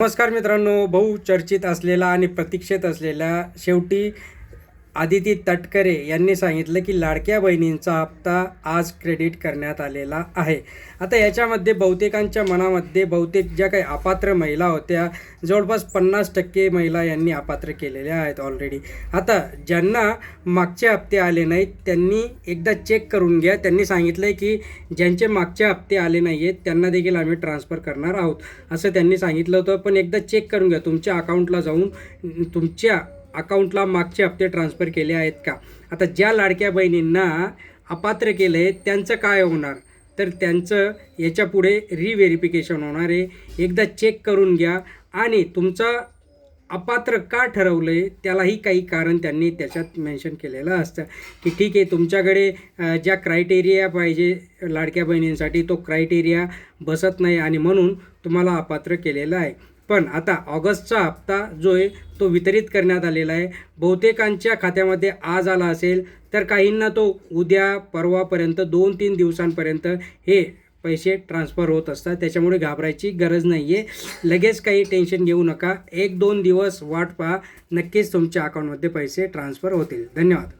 नमस्कार मित्रांनो बहुचर्चित असलेला आणि प्रतीक्षेत असलेल्या शेवटी आदिती तटकरे यांनी सांगितलं की लाडक्या बहिणींचा हप्ता आज क्रेडिट करण्यात आलेला आहे. आता याच्यामध्ये बहुतेकांच्या मनामध्ये बहुतेक ज्या काही अपात्र महिला होत्या जवळपास पन्नास टक्के महिला यांनी अपात्र केलेल्या आहेत ऑलरेडी आता ज्यांना मागचे हप्ते आले नाहीत त्यांनी एकदा चेक करून घ्या. त्यांनी सांगितलं आहे की ज्यांचे मागचे हप्ते आले नाही आहेत त्यांना देखील आम्ही ट्रान्सफर करणार आहोत. असं त्यांनी सांगितलं होतं. पण एकदा चेक करून घ्या. तुमच्या अकाउंटला जाऊन तुमच्या अकाउंटला मागचे हप्ते ट्रान्सफर केले आहेत का? आता ज्या लाडक्या बहिणींना अपात्र केलं आहे त्यांचं काय होणार? तर त्यांचं याच्यापुढे रिव्हेरिफिकेशन होणार आहे. एकदा चेक करून घ्या. आणि तुमचं अपात्र का ठरवलं आहे त्यालाही काही कारण त्यांनी त्याच्यात मेन्शन केलेलं असतं. की ठीक आहे तुमच्याकडे ज्या क्रायटेरिया पाहिजे लाडक्या बहिणींसाठी तो क्रायटेरिया बसत नाही. आणि म्हणून तुम्हाला अपात्र केलेलं आहे. पण आता ऑगस्टचा हप्ता जो आहे तो वितरित करण्यात आलेला आहे. बहुतेकांच्या खात्यामध्ये आज आला असेल तर काहींना तो उद्या परवापर्यंत दोन तीन दिवसांपर्यंत हे पैसे ट्रान्सफर होत असतात. त्याच्यामुळे घाबरायची गरज नाही आहे लगेच काही टेन्शन घेऊ नका. एक दोन दिवस वाट पहा. नक्कीच तुमच्या अकाउंटमध्ये पैसे ट्रान्सफर होतील. धन्यवाद.